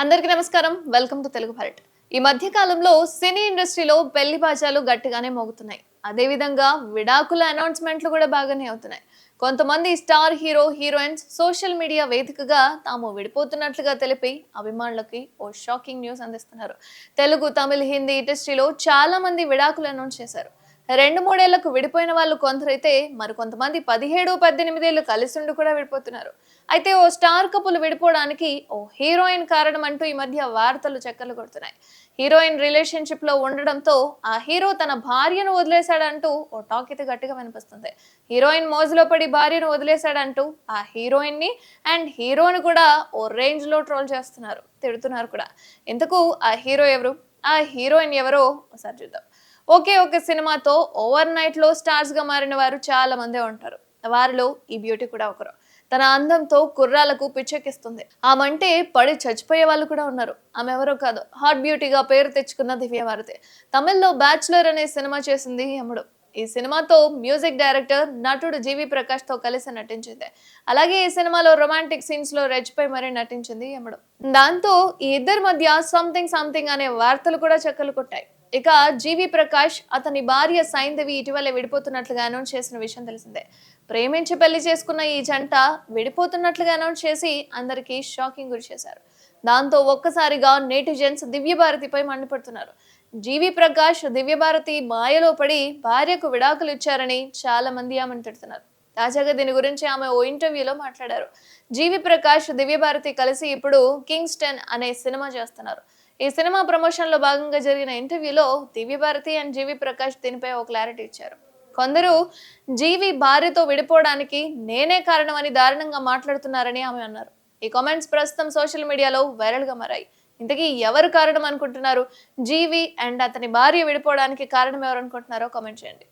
అందరికీ నమస్కారం. Welcome to Telugu Bharat. ఈ మధ్య కాలంలో సినీ ఇండస్ట్రీలో పెళ్ళి బాజాలు గట్టిగానే మోగుతున్నాయి. అదేవిధంగా విడాకుల అనౌన్స్మెంట్లు కూడా బాగానే అవుతున్నాయి. కొంతమంది star hero heroines social media వేదికగా తాము విడిపోతున్నట్లుగా తెలిపి అభిమానులకి ఓ షాకింగ్ న్యూస్ అందిస్తున్నారు. తెలుగు తమిళ హిందీ ఇండస్ట్రీలో చాలా మంది విడాకులు అనౌన్స్ చేశారు. రెండు మూడేళ్ళకు విడిపోయిన వాళ్ళు కొందరైతే మరి కొంతమంది పదిహేడు పద్దెనిమిదేళ్ళు కలిసిండు కూడా విడిపోతున్నారు. అయితే ఓ స్టార్ కపుల్ విడిపోవడానికి ఓ హీరోయిన్ కారణం అంటూ ఈ మధ్య వార్తలు చక్కర్లు కొడుతున్నాయి. హీరోయిన్ రిలేషన్షిప్లో ఉండడంతో ఆ హీరో తన భార్యను వదిలేశాడంటూ ఓ టాక్ అయితే గట్టిగా వినిపిస్తుంది. హీరోయిన్ మోజులో పడి భార్యను వదిలేశాడంటూ ఆ హీరోయిన్ని అండ్ హీరోని కూడా ఓ రేంజ్లో ట్రోల్ చేస్తున్నారు తిడుతున్నారు కూడా. ఇంతకు ఆ హీరో ఎవరు? ఆ హీరోయిన్ ఎవరో? ఒకసారి చూద్దాం. ఒకే ఒక సినిమాతో ఓవర్ నైట్లో స్టార్స్గా మారిన వారు చాలా మందే ఉంటారు. వారిలో ఈ బ్యూటీ కూడా ఒకరు. తన అందంతో కుర్రాలకు పిచ్చెక్కిస్తుంది. ఆమంటే పడి చచ్చిపోయే వాళ్ళు కూడా ఉన్నారు. ఆమె ఎవరో కాదు. హాట్ బ్యూటీగా పేరు తెచ్చుకున్న దివ్యభారతి తమిళ్ళో బ్యాచులర్ అనే సినిమా చేసింది యముడు. ఈ సినిమాతో మ్యూజిక్ డైరెక్టర్ నటుడు జీవి ప్రకాష్తో కలిసి నటించింది. అలాగే ఈ సినిమాలో రొమాంటిక్ సీన్స్లో రెచ్చిపోయి మరీ నటించింది యముడు. దాంతో ఈ ఇద్దరి మధ్య సంథింగ్ సంథింగ్ అనే వార్తలు కూడా చెక్కలు కొట్టాయి. ఇక జీవి ప్రకాష్ అతని భార్య సైందవి ఇటీవలే విడిపోతున్నట్లుగా అనౌన్స్ చేసిన విషయం తెలిసిందే. ప్రేమించి పెళ్ళి చేసుకున్న ఈ జంట విడిపోతున్నట్లుగా అనౌన్స్ చేసి అందరికీ షాకింగ్ గురి చేశారు. దాంతో ఒక్కసారిగా నేటిజన్స్ దివ్యభారతిపై మండిపడుతున్నారు. జీవి ప్రకాష్ దివ్యభారతి మాయలో పడి భార్యకు విడాకులు ఇచ్చారని చాలా మంది ఆమెను తిడుతున్నారు. తాజాగా దీని గురించి ఆమె ఓ ఇంటర్వ్యూలో మాట్లాడారు. జీవి ప్రకాష్ దివ్యభారతి కలిసి ఇప్పుడు కింగ్స్టన్ అనే సినిమా చేస్తున్నారు. ఈ సినిమా ప్రమోషన్లో భాగంగా జరిగిన ఇంటర్వ్యూలో దివ్యభారతి అండ్ జీవి ప్రకాష్ దీనిపై ఓ క్లారిటీ ఇచ్చారు. కొందరు జీవి భార్యతో విడిపోవడానికి నేనే కారణమని దారుణంగా మాట్లాడుతున్నారని ఆమె అన్నారు. ఈ కామెంట్స్ ప్రస్తుతం సోషల్ మీడియాలో వైరల్గా మారాయి. ఇంతకీ ఎవరు కారణం అనుకుంటున్నారు? జీవి అండ్ అతని భార్య విడిపోవడానికి కారణం ఎవరు అనుకుంటున్నారో కామెంట్ చేయండి.